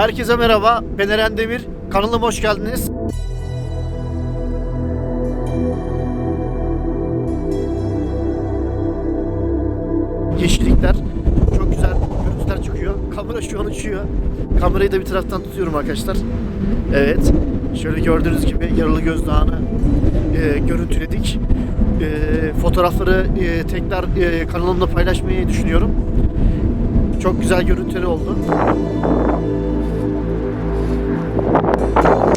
Herkese merhaba. Ben Eren Demir. Kanalıma hoş geldiniz. Yeşillikler. Çok güzel görüntüler çıkıyor. Kamera şu an uçuyor. Kamerayı da bir taraftan tutuyorum arkadaşlar. Evet. Şöyle gördüğünüz gibi Yaralı Göz Dağı'nı e, görüntüledik. E, fotoğrafları e, tekrar e, kanalımda paylaşmayı düşünüyorum. Çok güzel görüntüleri oldu. thank you.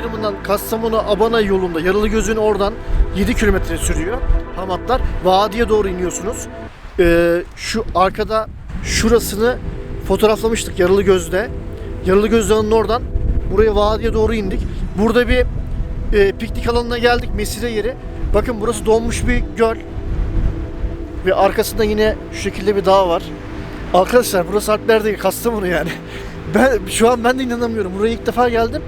Ayrımından Kastamonu Abana yolunda Yaralıgöz'ün oradan 7 kilometre sürüyor Hamatlar. Vadiye doğru iniyorsunuz. Ee, şu arkada şurasını fotoğraflamıştık Yaralıgöz'de. Yaralıgöz Dağı'nın oradan buraya vadiye doğru indik. Burada bir e, piknik alanına geldik. Mesire yeri. Bakın burası donmuş bir göl. Ve arkasında yine şu şekilde bir dağ var. Arkadaşlar burası Alpler değil Kastamonu yani. Ben şu an ben de inanamıyorum. Buraya ilk defa geldim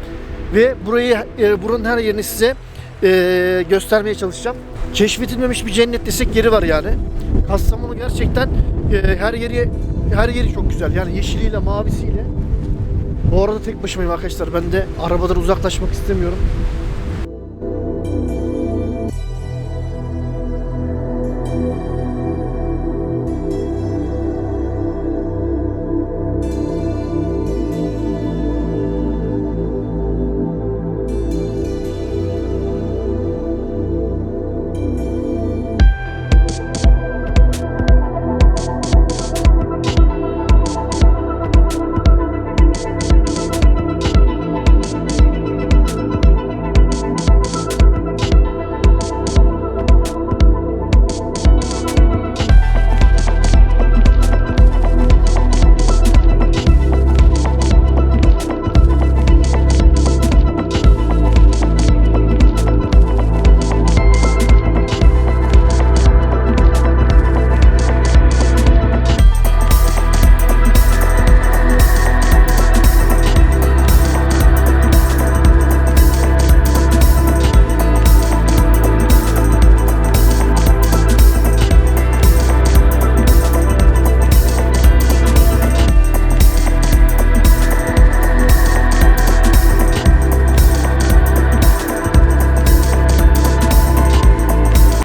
ve burayı e, buranın her yerini size e, göstermeye çalışacağım. Keşfedilmemiş bir cennet desek yeri var yani. Kastamonu gerçekten e, her yeri her yeri çok güzel. Yani yeşiliyle, mavisiyle. Bu arada tek başımayım arkadaşlar. Ben de arabadan uzaklaşmak istemiyorum.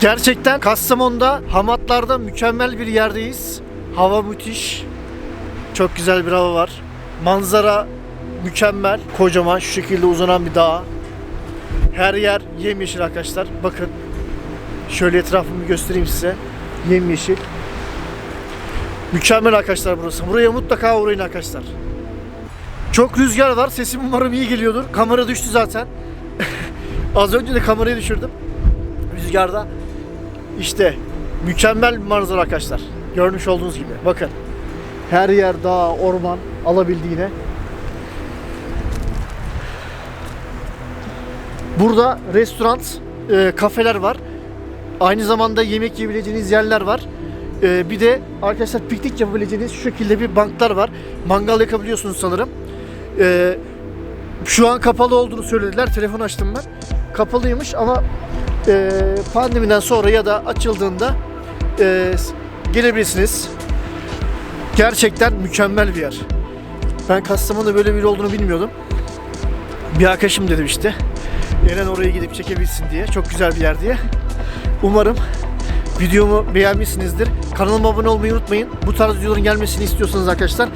Gerçekten Kastamonu'da Hamatlar'da mükemmel bir yerdeyiz. Hava müthiş. Çok güzel bir hava var. Manzara mükemmel. Kocaman şu şekilde uzanan bir dağ. Her yer yemyeşil arkadaşlar. Bakın. Şöyle etrafımı göstereyim size. Yemyeşil. Mükemmel arkadaşlar burası. Buraya mutlaka uğrayın arkadaşlar. Çok rüzgar var. Sesim umarım iyi geliyordur. Kamera düştü zaten. Az önce de kamerayı düşürdüm. Rüzgarda. İşte mükemmel bir manzara arkadaşlar. Görmüş olduğunuz gibi. Bakın. Her yer dağ, orman alabildiğine. Burada restoran, e, kafeler var. Aynı zamanda yemek yiyebileceğiniz yerler var. E, bir de arkadaşlar piknik yapabileceğiniz şu şekilde bir banklar var. Mangal yakabiliyorsunuz sanırım. E, şu an kapalı olduğunu söylediler. Telefon açtım ben. Kapalıymış ama e, pandemiden sonra ya da açıldığında e, gelebilirsiniz. Gerçekten mükemmel bir yer. Ben Kastamonu'da böyle bir olduğunu bilmiyordum. Bir arkadaşım dedim işte. Eren oraya gidip çekebilsin diye. Çok güzel bir yer diye. Umarım videomu beğenmişsinizdir. Kanalıma abone olmayı unutmayın. Bu tarz videoların gelmesini istiyorsanız arkadaşlar